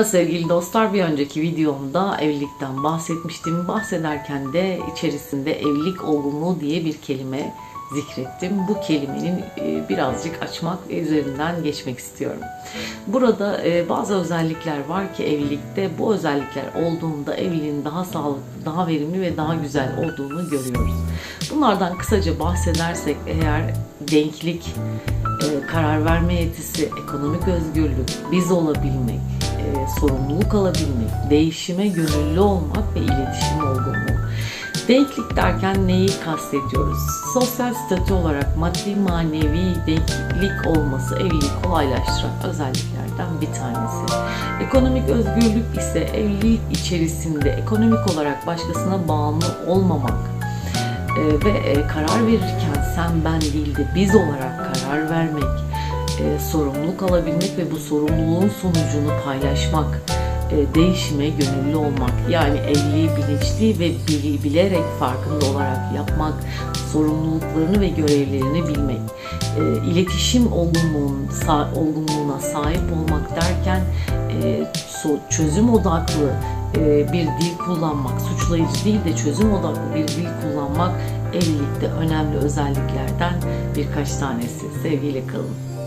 Merhaba sevgili dostlar. Bir önceki videomda evlilikten bahsetmiştim. Bahsederken de içerisinde evlilik olgunluğu diye bir kelime zikrettim. Bu kelimenin e, birazcık açmak üzerinden geçmek istiyorum. Burada e, bazı özellikler var ki evlilikte bu özellikler olduğunda evliliğin daha sağlıklı, daha verimli ve daha güzel olduğunu görüyoruz. Bunlardan kısaca bahsedersek eğer denklik, e, karar verme yetisi, ekonomik özgürlük, biz olabilmek, sorumluluk alabilmek, değişime gönüllü olmak ve iletişim olgunluğu. Denklik derken neyi kastediyoruz? Sosyal statü olarak maddi manevi denklik olması evliliği kolaylaştıran özelliklerden bir tanesi. Ekonomik özgürlük ise evlilik içerisinde ekonomik olarak başkasına bağımlı olmamak, e, ve e, karar verirken sen ben değil de biz olarak karar vermek, e, sorumluluk alabilmek ve bu sorumluluğun sonucunu paylaşmak, e, değişime gönüllü olmak, yani evliliği bilinçli ve bil- bilerek farkında olarak yapmak, sorumluluklarını ve görevlerini bilmek, e, iletişim olgunluğun, sa- olgunluğuna sahip olmak derken e, so- çözüm odaklı e, bir dil kullanmak, suçlayıcı değil de çözüm odaklı bir dil kullanmak evlilikte önemli özelliklerden birkaç tanesi. Sevgiyle kalın.